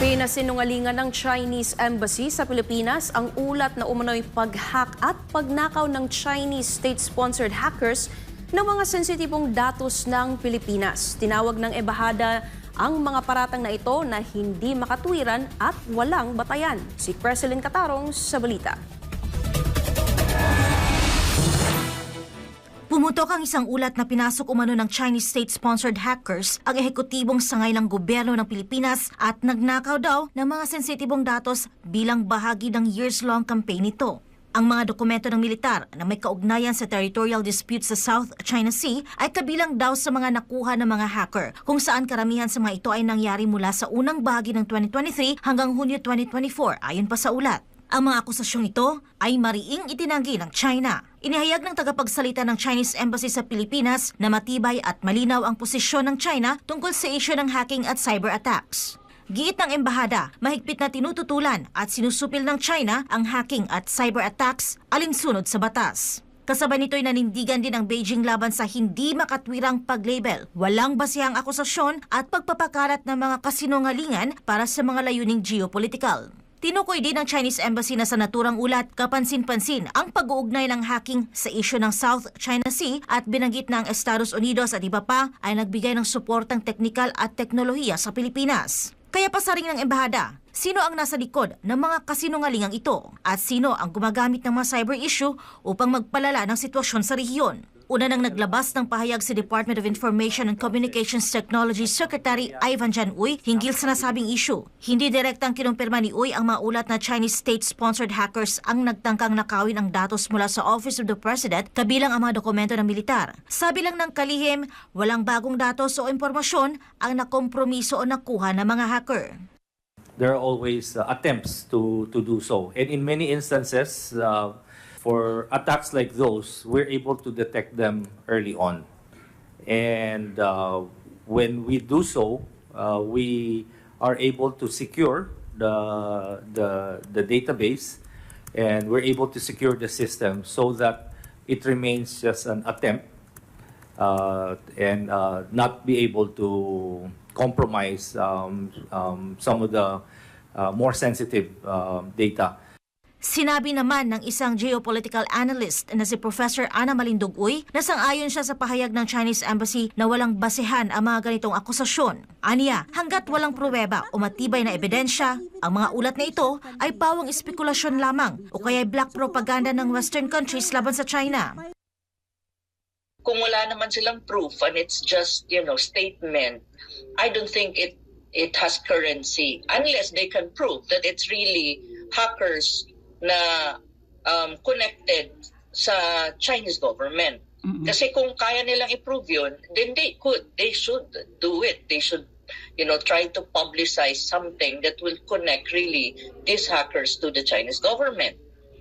Pinasinungalingan ng Chinese Embassy sa Pilipinas ang ulat na umano'y pag-hack at pagnakaw ng Chinese state-sponsored hackers ng mga sensitibong datos ng Pilipinas. Tinawag ng Embahada ang mga paratang na ito na hindi makatwiran at walang batayan. Si President Katarong sa balita. Pumutok ang isang ulat na pinasok umano ng Chinese state-sponsored hackers ang ehekutibong sangay ng gobyerno ng Pilipinas at nagnakaw daw ng mga sensitibong datos bilang bahagi ng years-long campaign nito. Ang mga dokumento ng militar na may kaugnayan sa territorial dispute sa South China Sea ay kabilang daw sa mga nakuha ng mga hacker kung saan karamihan sa mga ito ay nangyari mula sa unang bahagi ng 2023 hanggang Hunyo 2024 ayon pa sa ulat. Ang mga akusasyong ito ay mariing itinanggi ng China. Inihayag ng tagapagsalita ng Chinese Embassy sa Pilipinas na matibay at malinaw ang posisyon ng China tungkol sa isyu ng hacking at cyber attacks. Giit ng embahada, mahigpit na tinututulan at sinusupil ng China ang hacking at cyber attacks alinsunod sa batas. Kasabay nito'y nanindigan din ang Beijing laban sa hindi makatwirang pag-label, walang basihang akusasyon at pagpapakalat ng mga kasinungalingan para sa mga layuning geopolitical. Tinukoy din ng Chinese Embassy na sa naturang ulat kapansin-pansin ang pag-uugnay ng hacking sa isyu ng South China Sea at binanggit ng Estados Unidos at iba pa ay nagbigay ng suportang teknikal at teknolohiya sa Pilipinas. Kaya pasaring ng embahada, sino ang nasa likod ng mga kasinungalingang ito at sino ang gumagamit ng mga cyber issue upang magpalala ng sitwasyon sa rehiyon. Una nang naglabas ng pahayag si Department of Information and Communications Technology Secretary Ivan Jan Uy hinggil sa nasabing issue. Hindi direktang kinumpirma ni Uy ang mga ulat na Chinese state-sponsored hackers ang nagtangkang nakawin ang datos mula sa Office of the President kabilang ang mga dokumento ng militar. Sabi lang ng kalihim, walang bagong datos o impormasyon ang nakompromiso o nakuha ng mga hacker. there are always uh, attempts to, to do so. And in many instances, uh, for attacks like those, we're able to detect them early on. And uh, when we do so, uh, we are able to secure the, the, the database and we're able to secure the system so that it remains just an attempt uh, and uh, not be able to compromise um, um, some of the uh, more sensitive um data. Sinabi naman ng isang geopolitical analyst na si Professor Ana Malindugoy na sangayon siya sa pahayag ng Chinese Embassy na walang basehan ang mga ganitong akusasyon. Aniya, hanggat walang pruweba o matibay na ebidensya, ang mga ulat na ito ay pawang espekulasyon lamang o kaya black propaganda ng Western countries laban sa China. kung wala naman silang proof and it's just you know statement i don't think it it has currency unless they can prove that it's really hackers na um, connected sa Chinese government. Kasi kung kaya nilang i-prove yun then they could they should do it. They should you know try to publicize something that will connect really these hackers to the Chinese government.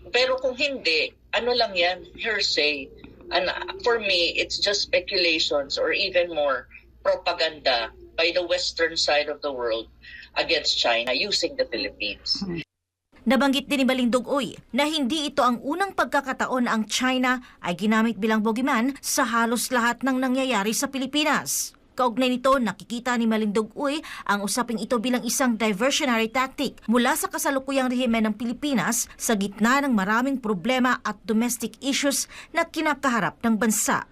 Pero kung hindi, ano lang yan, hearsay. And uh, for me, it's just speculations or even more propaganda by the western side of the world against China using the Philippines. Nabanggit din ni Balindog Uy na hindi ito ang unang pagkakataon na ang China ay ginamit bilang bogiman sa halos lahat ng nangyayari sa Pilipinas. Kaugnay nito, nakikita ni Malindog Uy ang usaping ito bilang isang diversionary tactic mula sa kasalukuyang rehimen ng Pilipinas sa gitna ng maraming problema at domestic issues na kinakaharap ng bansa.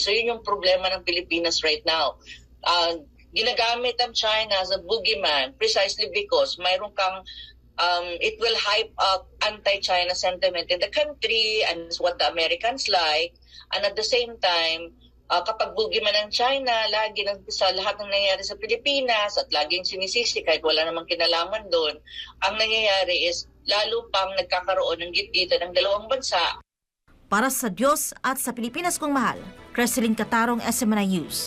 So yun yung problema ng Pilipinas right now. Uh, ginagamit ang China as a boogeyman precisely because mayroon kang um, it will hype up anti-China sentiment in the country and what the Americans like. And at the same time, uh, kapag boogeyman ng China, lagi nang, sa lahat ng nangyayari sa Pilipinas at laging sinisisi kahit wala namang kinalaman doon, ang nangyayari is lalo pang nagkakaroon ng gitgita ng dalawang bansa Para sa Diyos at sa Pilipinas kong mahal, Creseline Katarong, SMNI News.